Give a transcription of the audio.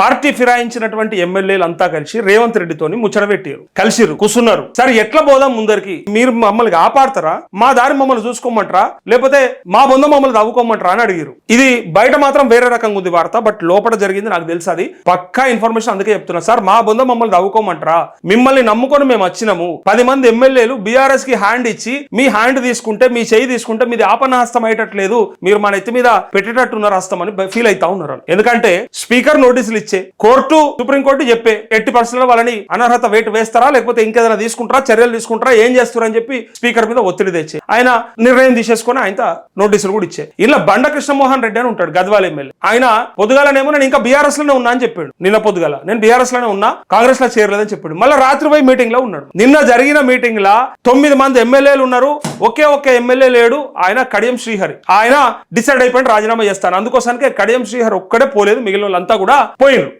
Party ఫిరాయించినటువంటి ఎమ్మెల్యేలు అంతా కలిసి రేవంత్ రెడ్డితోని ముచ్చటబెట్టారు కలిసిరు కూర్చున్నారు సరే ఎట్లా పోదాం ముందరికి? మీరు మమ్మల్ని కాపాడతారా? మా దారి మమ్మల్ని చూసుకోమంటారా? లేకపోతే మా బొంద మమ్మల్ని తవ్వుకోమంటారా అని అడిగారు ఇది బయట మాత్రం వేరే రకంగా ఉంది వార్త బట్ లోపల జరిగింది నాకు తెలుసు అది. పక్కా ఇన్ఫర్మేషన్ అందుకే చెప్తున్నా. సార్ మా బొంద మమ్మల్ని తవ్వుకోమంటారా? మిమ్మల్ని నమ్ముకొని మేము వచ్చినాము. పది మంది ఎమ్మెల్యేలు బీఆర్ఎస్కి హ్యాండ్ ఇచ్చి మీ హ్యాండ్ తీసుకుంటే మీ చేయి తీసుకుంటే మీది ఆపనహస్తం అయ్యేటట్లేదు. మీరు మన ఎత్తి మీద పెట్టేటట్టున్నారు హస్తం అని ఫీల్ అవుతా ఉన్నారు. ఎందుకంటే స్పీకర్ నోటీసులు ఇచ్చి కోర్టు సుప్రీంకోర్టు చెప్పే ఎట్టి పరిస్థితుల్లో వాళ్ళని అనర్హత వేటు వేస్తారా లేకపోతే ఇంకేదైనా తీసుకుంటారా చర్యలు తీసుకుంటారా ఏం చేస్తారని చెప్పి స్పీకర్ మీద ఒత్తిడి తెచ్చే ఆయన నిర్ణయం తీసేసుకొని ఆయన నోటీసులు కూడా ఇచ్చే ఇలా బండ కృష్ణమోహన్ రెడ్డి అని ఉంటాడు గద్వాల ఎమ్మెల్యే. ఆయన పొద్దుగాలనేమో నేను ఇంకా బీఆర్ఎస్లోనే ఉన్నా అని చెప్పాడు. నిన్న పొద్దుగాల నేను బీఆర్ఎస్లోనే ఉన్నా కాంగ్రెస్లో చేరలేదని చెప్పాడు. మళ్ళీ రాత్రి పోయి మీటింగ్లో ఉన్నాడు. నిన్న జరిగిన మీటింగ్ లా తొమ్మిది మంది ఎమ్మెల్యేలు ఉన్నారు ఒకే ఒక్క ఎమ్మెల్యే లేడు ఆయన కడియం శ్రీహరి. ఆయన డిసైడ్ అయిపోయిన రాజీనామా చేస్తాను. అందుకోసానికి కడియం శ్రీహరి ఒక్కడే పోలేదు మిగిలిన వాళ్ళంతా కూడా ಏನು